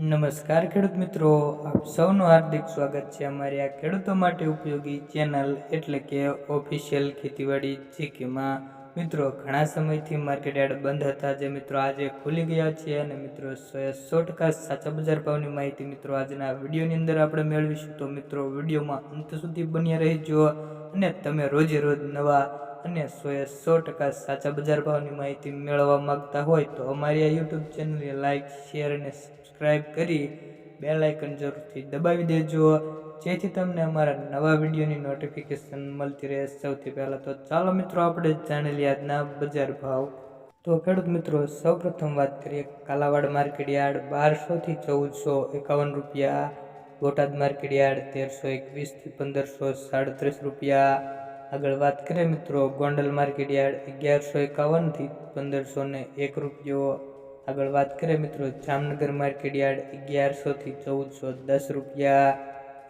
નમસ્કાર ખેડૂત મિત્રો, આપ સૌનું હાર્દિક સ્વાગત છે અમારી આ ખેડૂતો માટે ઉપયોગી ચેનલ એટલે કે ઓફિશિયલ ખેતીવાડી જીકેમાં મિત્રો, ઘણા સમયથી માર્કેટ યાર્ડ બંધ હતા જે મિત્રો આજે ખુલી ગયા છે અને મિત્રો સો ટકા સાચા બજાર ભાવની માહિતી મિત્રો આજના વિડીયોની અંદર આપણે મેળવીશું. તો મિત્રો, વિડીયોમાં અંત સુધી બન્યા રહેજો અને તમે રોજે રોજ નવા અને સો એ સો ટકા સાચા બજાર ભાવની માહિતી મેળવવા માગતા હોય તો અમારી આ યુટ્યુબ ચેનલને લાઇક શેર અને સબસ્ક્રાઈબ કરી બે લાઇકન જરૂરથી દબાવી દેજો. જેથી તમને અમારા નવા વિડીયોની નોટિફિકેશન મળતી રહે. સૌથી પહેલાં તો ચાલો મિત્રો આપણે જાણી લઈએ આજના બજાર ભાવ. તો ખેડૂત મિત્રો, સૌપ્રથમ વાત કરીએ કાલાવાડ માર્કેટ યાર્ડ બારસોથી ચૌદસો એકાવન રૂપિયા, બોટાદ માર્કેટ યાર્ડ તેરસો એકવીસથી પંદરસો સાડત્રીસ રૂપિયા આગળ વાત કરીએ મિત્રો, ગોંડલ માર્કેટ યાર્ડ અગિયારસો એકાવનથી પંદરસો ને એક રૂપિયો. આગળ વાત કરીએ મિત્રો, જામનગર માર્કેટ યાર્ડ અગિયારસોથી ચૌદસો દસ રૂપિયા.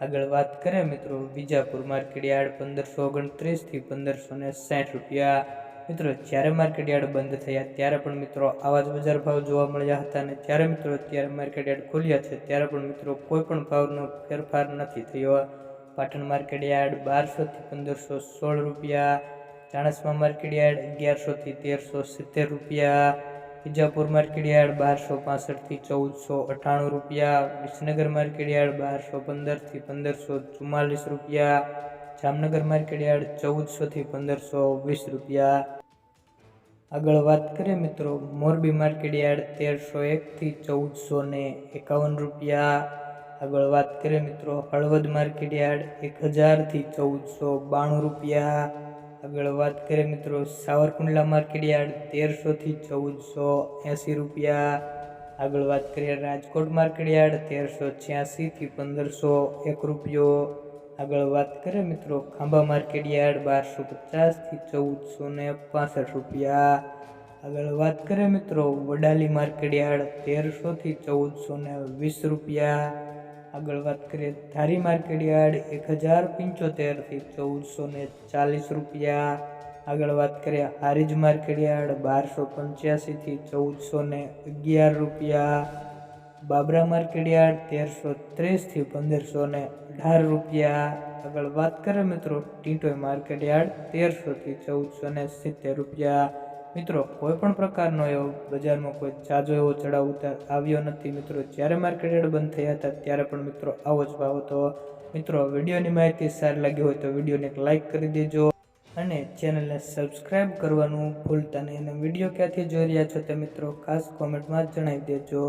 આગળ વાત કરીએ મિત્રો, વિજાપુર માર્કેટ યાર્ડ પંદરસો ઓગણત્રીસથી પંદરસો ને સાઠ રૂપિયા. મિત્રો, જ્યારે માર્કેટ યાર્ડ બંધ થયા ત્યારે પણ મિત્રો આવા જ બજાર ભાવ જોવા મળ્યા હતા અને જ્યારે મિત્રો અત્યારે માર્કેટ યાર્ડ ખોલ્યા છે, ત્યારે પણ મિત્રો કોઈ પણ ભાવનો ફેરફાર નથી થયો. પાટણ માર્કેટ યાર્ડ બારસોથી પંદરસો સોળ રૂપિયા, ચાણસ્મા માર્કેટ યાર્ડ અગિયારસોથી તેરસો સિત્તેર રૂપિયા, વિજાપુર માર્કેટ યાર્ડ બારસો પાસઠથી ચૌદસો અઠ્ઠાણું રૂપિયા, વિસનગર માર્કેટ યાર્ડ બારસો પંદરથી પંદરસો ચુમ્માલીસ રૂપિયા, જામનગર માર્કેટ યાર્ડ ચૌદસોથી પંદરસો વીસ રૂપિયા. આગળ વાત કરીએ મિત્રો મોરબી માર્કેટ યાર્ડ તેરસો એકથી ચૌદસો ને એકાવન રૂપિયા આગળ વાત કરીએ મિત્રો, હળવદ માર્કેટ યાર્ડ એક હજારથી ચૌદસો બાણું રૂપિયા. આગળ વાત કરીએ મિત્રો, સાવરકુંડલા માર્કેટ યાર્ડ તેરસોથી ચૌદસો એંસી રૂપિયા. આગળ વાત કરીએ રાજકોટ માર્કેટ યાર્ડ તેરસો છ્યાસીથી પંદરસો એક રૂપિયો. આગળ વાત કરીએ મિત્રો, ખાંભા માર્કેટ યાર્ડ બારસો પચાસથી ચૌદસો ને પાસઠ રૂપિયા. આગળ વાત કરીએ મિત્રો, વડાલી માર્કેટ યાર્ડ તેરસોથી ચૌદસો ને વીસ રૂપિયા. આગળ વાત કરીએ, ધારી માર્કેટ યાર્ડ એક હજાર પંચોતેરથી ચૌદસો ને ચાલીસ રૂપિયા. આગળ વાત કરીએ, હારીજ માર્કેટ યાર્ડ બારસો પંચ્યાસીથી ચૌદસો ને અગિયાર રૂપિયા. બાબરા માર્કેટ યાર્ડ તેરસો ત્રીસથી પંદરસો ને અઢાર રૂપિયા. આગળ વાત કરીએ મિત્રો, ટીટોય માર્કેટ યાર્ડ તેરસોથી ચૌદસો ને સિત્તેર રૂપિયા. મિત્રો કોઈ પણ પ્રકારનો એવો બજારમાં કોઈ જાજો એવો ચડાવ ઉતાર આવ્યો નથી. મિત્રો, જ્યારે માર્કેટ બંધ થયા હતા, ત્યારે પણ મિત્રો આવો જ ભાવ હતો. મિત્રો વિડીયોની માહિતી સારી લાગી હોય તો વિડીયોને એક લાઇક કરી દેજો અને ચેનલને સબસ્ક્રાઈબ કરવાનું ભૂલતા નહીં. અને વીડિયો ક્યાંથી જોઈ રહ્યા છો તે મિત્રો, ખાસ કોમેન્ટમાં જણાવી દેજો.